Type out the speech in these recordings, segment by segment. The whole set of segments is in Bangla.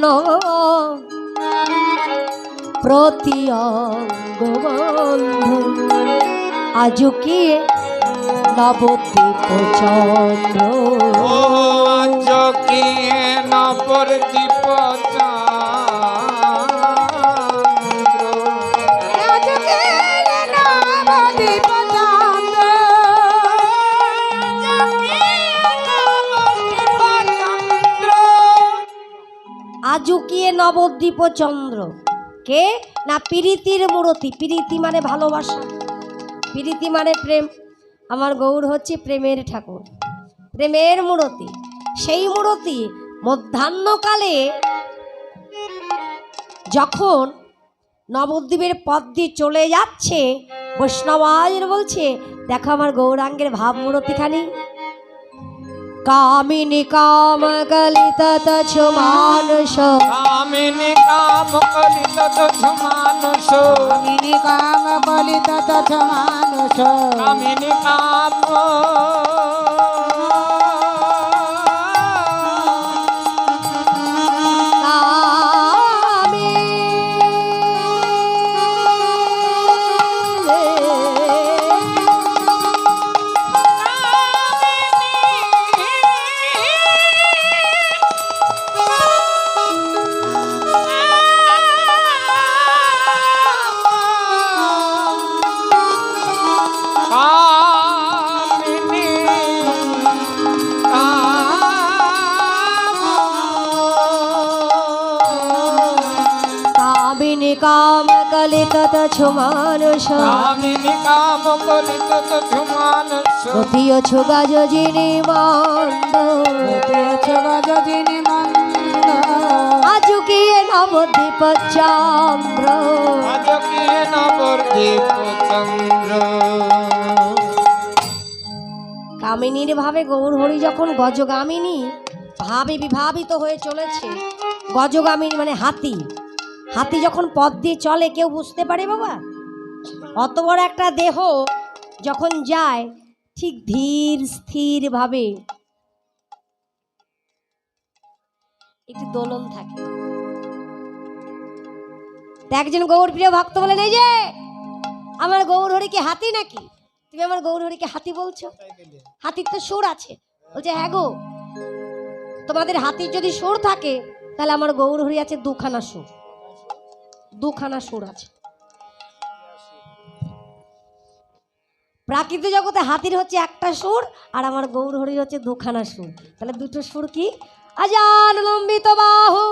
ছান প্রতি অঙ্গবন্ধু। আজও কি নবদ্বীপ চন্দ্র ও চকিয়ে আজুকিয়ে নবদ্বীপ চন্দ্র? কে? না প্রীতির মূরতি? প্রীতি মানে ভালোবাসা। প্রীতি মানে প্রেম। আমার গৌর হচ্ছে প্রেমের ঠাকুর। প্রেমের মূরতি। সেই মূরতি মধ্যাহ্নকালে যখন নবদ্বীপের পথ দিয়ে চলে যাচ্ছে বৈষ্ণবায়র বলছে, দেখো আমার গৌরাঙ্গের ভাবমূরতিখানি কামিনী কাম গলিত তছু মানুষ। কামিনী কাম কলিত তুঝ মানুষ। কামিনী কাম কলিত তথ মানুষ। কামিনী কাম কামে। কাম গলিত তছু মানুষ কামিনী কাম ছুগা যিনি মন্দ গজদিনী মন্দ আজুকিয়ে নবদ্বীপ চন্দ্র? আজকিয়ে নবর চন্দ্র? কামিনীর ভাবে গৌর হরি যখন গজগামিনী ভাবে বিভাবিত হয়ে চলেছে গজগামিনী মানে হাতি। হাতি যখন পথ দিয়ে চলে, কেউ বুঝতে পারে বাবা? অত বড় একটা দেহ যখন যায়, ঠিক ধীর স্থির ভাবে একটু দোলন থাকে। একজন গৌর প্রিয় ভক্ত বলেন, এই যে, আমার গৌর হরি কি হাতি নাকি? তুমি আমার গৌর হরিকে হাতি বলছো? হাতির তো সুর আছে। বলছে হ্যাঁ গো, তোমাদের হাতির যদি সুর থাকে, তাহলে আমার গৌর হরি আছে দুখানা সুর। দুখানা সুর আছে। প্রাকৃত জগতে হাতির হচ্ছে একটা সুর, আর আমার গৌর হরির হচ্ছে দুখানা সুর। তাহলে দুটো সুর কি? আজান লম্বিত বাহু।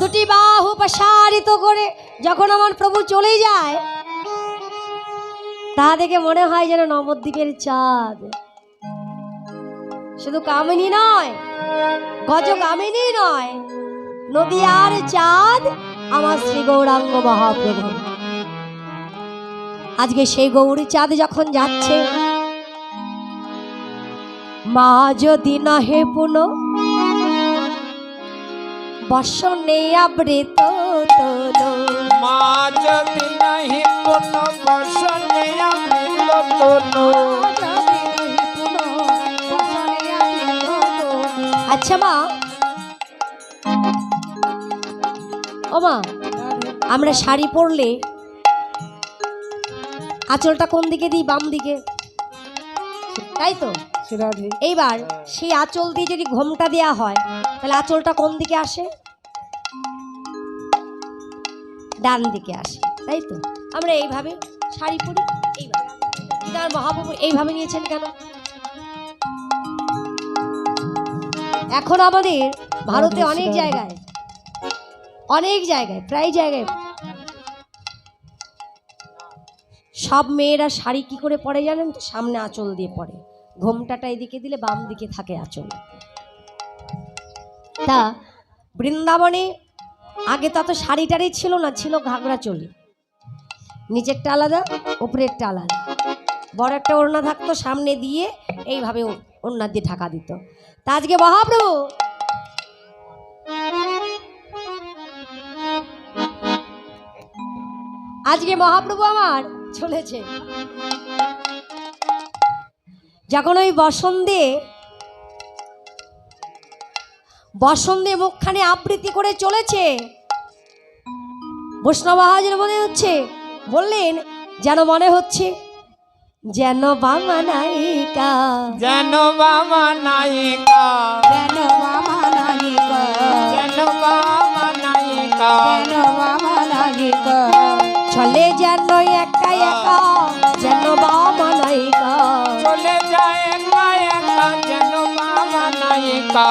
দুটি বাহু প্রসারিত করে যখন আমার প্রভু চলে যায়, তা দেখে মনে হয় যেন নবদ্বীপের চাঁদ। শুধু কামিনী নয়, গজ কামিনী নয়, নদিয়ার চাঁদ আমার শ্রী গৌরাঙ্গ মহাপ্রভু। আজকে সেই গৌরী চাঁদ যখন যাচ্ছে, মা যদি নহে পুনঃ বসনে আবৃত মা যদি বসনে অমৃত তনু। মা ও মা আমরা শাড়ি পরলে আঁচলটা কোন দিকে দিই? বাম দিকে। তাই তো? এইবার সেই আঁচল দিয়ে যদি ঘোমটা দেওয়া হয় তাহলে আঁচলটা কোন দিকে আসে? ডান দিকে আসে। তাই তো? আমরা এইভাবে শাড়ি পরি এইভাবে মহাপ্রভু এইভাবে নিয়েছেন কেন? এখন আমাদের ভারতে অনেক জায়গায় অনেক জায়গায় প্রায় জায়গায় সব মেয়েরা শাড়ি কি করে পরে জানেন তো? সামনে আঁচল দিয়ে পরে। ঘোমটাটা এদিকে দিলে বাম দিকে থাকে আঁচল। তা বৃন্দাবনে আগে তত শাড়ি টাড়ি ছিল না ছিল ঘাগরা চলি নিচেরটা আলাদা উপরেরটা আলাদা। বড় একটা ওড়না থাকতো সামনে দিয়ে এইভাবে ও- ওড়না দিয়ে ঢাকা দিত। তা আজকে মহাপ্রভু! আজকে মহাপ্রভু আমার চলেছে। যখন ওই বসন্তে বসন্তে মুখখানে আবৃত্তি করে চলেছে, বৈষ্ণব মহাজের মনে হচ্ছে, বললেন, যেন মনে হচ্ছে যেন বামা নায়িকা যেন বামা নায়িকা যেন বামা নায়িকা যেন বামা নায়িকা যেন বামা নায়িকা চলে যেন একা একা যেন বামা নায়িকা চলে যায় একা একা যেন বামা নায়িকা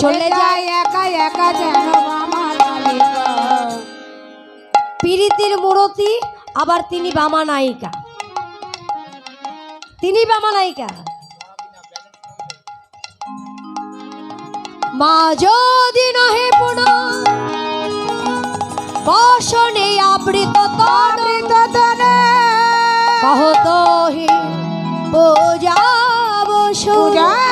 চলে যায় একা একা যেন বামা নায়িকা পীড়িতির মূরতি আবার তিনি বামা নায়িকা তিনি বামা নায়িকা মা যদি নহে পুন বসনে আবৃত তন ততনে কহত হি পূজা বসু পূজাবসর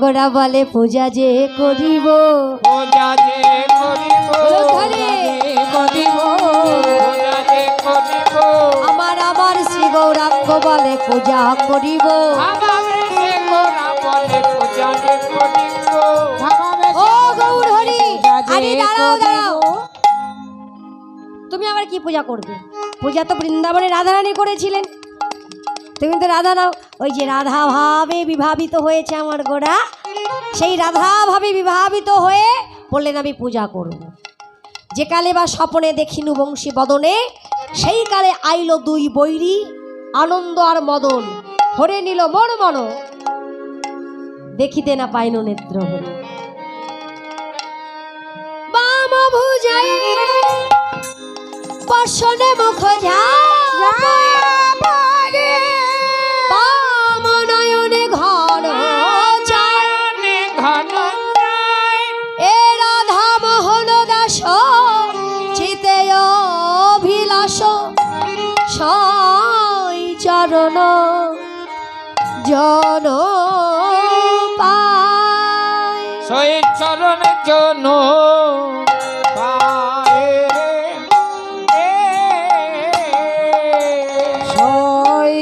গোড়া বলে পূজা যে করিব। বলে পূজা করিব। তুমি আবার কি পূজা করবে? পূজা তো বৃন্দাবনে রাধারানী করেছিলেন। তুমি তো রাধা নাও ওই যে রাধা ভাবে বিভাবিত হয়েছে আমার গোড়া। সেই রাধা ভাবে বিভাবিত হয়ে বললেন, আমি পূজা করব। যে কালে বা স্বপনে দেখিনু বংশী বদনে, সেই কালে আইল দুই বৈরী। আনন্দ আর মদন। হরে নিল মন মন দেখিতে না পাইন নেত্র হরে বাম বসনে মুখ ঝাপে জন পায় সই চরণে জন পায়ে রে। সই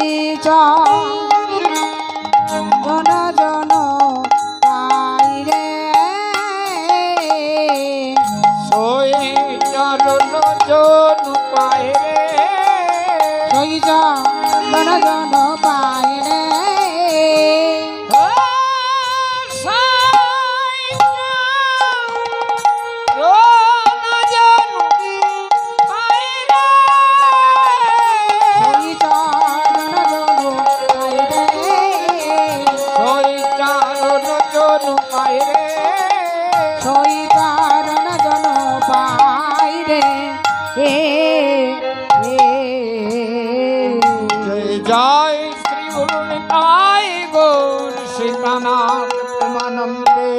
জয় জয় শ্রী গুরু নিতাই গৌর সীতানাথ প্রেমানন্দে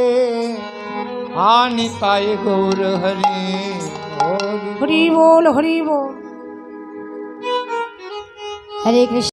আনিতাই গৌর হরি হরি হরি বল হরি বল হরে কৃষ্ণ